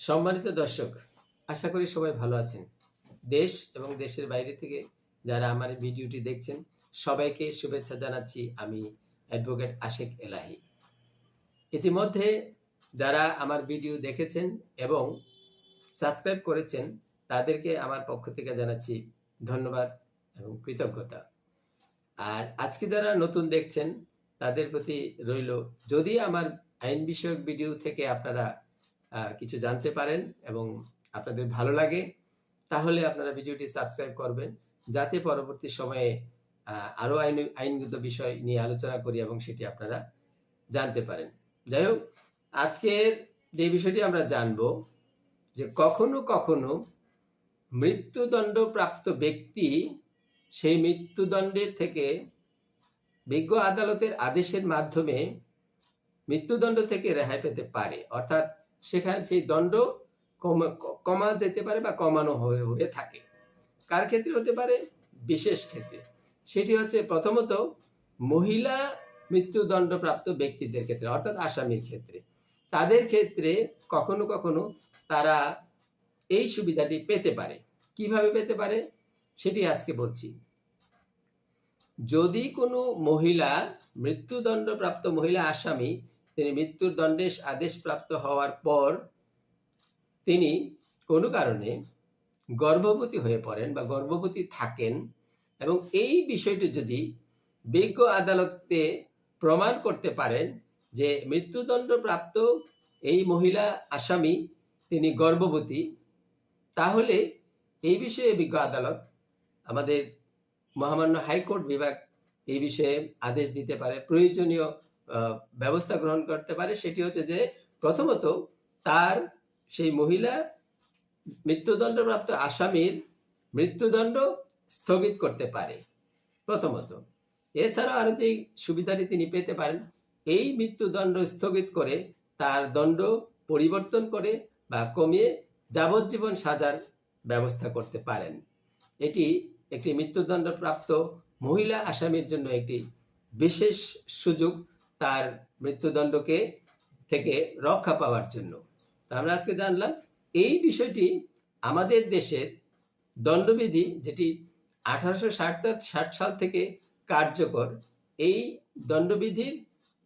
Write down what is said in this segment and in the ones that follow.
সম্মানিত দর্শক, আশা করি সবাই ভালো আছেন। দেশ এবং দেশের বাইরে থেকে যারা আমার ভিডিওটি দেখছেন, সবাইকে শুভেচ্ছা জানাচ্ছি আমি অ্যাডভোকেট আশেক এলাহি। ইতিমধ্যে যারা আমার ভিডিও দেখেছেন এবং সাবস্ক্রাইব করেছেন, তাদেরকে আমার পক্ষ থেকে জানাচ্ছি ধন্যবাদ এবং কৃতজ্ঞতা। আর আজকে যারা নতুন দেখছেন, তাদের প্রতি রইল, যদি আমার আইন বিষয়ক ভিডিও থেকে আপনারা কিছু জানতে পারেন এবং আপনাদের ভালো লাগে, তাহলে আপনারা ভিডিওটি সাবস্ক্রাইব করবেন যাতে পরবর্তী সময়ে আরও আইন, আইনগত বিষয় নিয়ে আলোচনা করি এবং সেটি আপনারা জানতে পারেন। যাই হোক, আজকের যে বিষয়টি আমরা জানব যে কখনো কখনো মৃত্যুদণ্ড প্রাপ্ত ব্যক্তি সেই মৃত্যুদণ্ডের থেকে বিজ্ঞ আদালতের আদেশের মাধ্যমে মৃত্যুদণ্ড থেকে রেহাই পেতে পারে। অর্থাৎ সেখানে সেই দণ্ড কমা- যেতে পারে বা কমানো হয়ে হয়ে থাকে। কার ক্ষেত্রে হতে পারে? বিশেষ ক্ষেত্রে। সেটি হচ্ছে প্রথমত মহিলা মৃত্যুদণ্ডপ্রাপ্ত ব্যক্তিদের ক্ষেত্রে, অর্থাৎ আসামির ক্ষেত্রে। তাদের ক্ষেত্রে কখনো কখনো তারা এই সুবিধাটি পেতে পারে। কীভাবে পেতে পারে? সেটি আজকে বলছি। যদি কোনো মহিলা মৃত্যুদণ্ডপ্রাপ্ত মহিলা আসামি তিনি মৃত্যুর দণ্ডেশ আদেশপ্রাপ্ত হওয়ার পর তিনি কোনো কারণে গর্ভবতী হয়ে পড়েন বা গর্ভবতী থাকেন এবং এই বিষয়টি যদি বিজ্ঞ আদালতে প্রমাণ করতে পারেন যে মৃত্যুদণ্ডপ্রাপ্ত এই মহিলা আসামি তিনি গর্ভবতী, তাহলে এই বিষয়ে বিজ্ঞ আদালত আমাদের মহামান্য হাইকোর্ট বিভাগ এই বিষয়ে আদেশ দিতে পারে। প্রয়োজনীয় ব্যবস্থা গ্রহণ করতে পারে, সেটি হচ্ছে যে প্রথমত তার সেই মহিলা মৃত্যুদণ্ডপ্রাপ্ত আসামির মৃত্যুদণ্ড স্থগিত করতে পারে, প্রথমত। এছাড়াও আরও যে সুবিধাটি তিনি পেতে পারেন, এই মৃত্যুদণ্ড স্থগিত করে তার দণ্ড পরিবর্তন করে বা কমিয়ে যাবজ্জীবন সাজার ব্যবস্থা করতে পারেন। এটি একটি মৃত্যুদণ্ডপ্রাপ্ত মহিলা আসামির জন্য একটি বিশেষ সুযোগ তার মৃত্যুদণ্ডকে থেকে রক্ষা পাওয়ার জন্য। আমরা আজকে জানলাম, এই বিষয়টি আমাদের দেশের দণ্ডবিধি যেটি আঠারোশো ষাট সাল থেকে কার্যকর, এই দণ্ডবিধির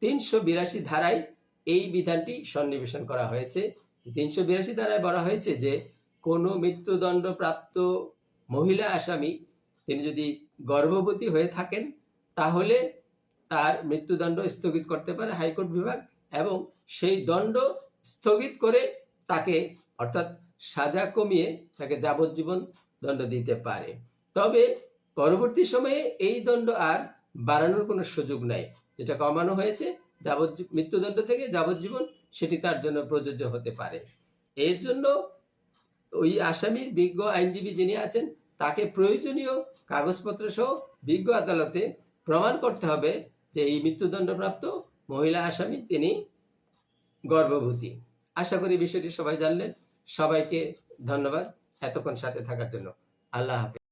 তিনশো বিরাশি ধারায় এই বিধানটি সন্নিবেশন করা হয়েছে। তিনশো বিরাশি ধারায় বলা হয়েছে যে, কোনো মৃত্যুদণ্ডপ্রাপ্ত মহিলা আসামি, তিনি যদি গর্ভবতী হয়ে থাকেন, তাহলে তার মৃত্যুদণ্ড স্থগিত করতে পারে হাইকোর্ট বিভাগ এবং সেই দণ্ড স্থগিত করে তাকে অর্থাৎ সাজা কমিয়ে তাকে যাবজ্জীবন দণ্ড দিতে পারে। তবে পরবর্তী সময়ে এই দণ্ড আর বাড়ানোর কোনো সুযোগ নাই। যেটা কমানো হয়েছে যাবজ্জীব মৃত্যুদণ্ড থেকে যাবজ্জীবন সেটি তার জন্য প্রযোজ্য হতে পারে। এর জন্য ওই আসামির বিজ্ঞ আইনজীবী যিনি আছেন, তাকে প্রয়োজনীয় কাগজপত্র সহ বিজ্ঞ আদালতে প্রমাণ করতে হবে যে এই মৃত্যুদণ্ডপ্রাপ্ত মহিলা আসামি তিনি গর্ভবতী। আশা করি বিষয়টি সবাই জানলেন। সবাইকে ধন্যবাদ এতক্ষণ সাথে থাকার জন্য। আল্লাহ হাফেজ।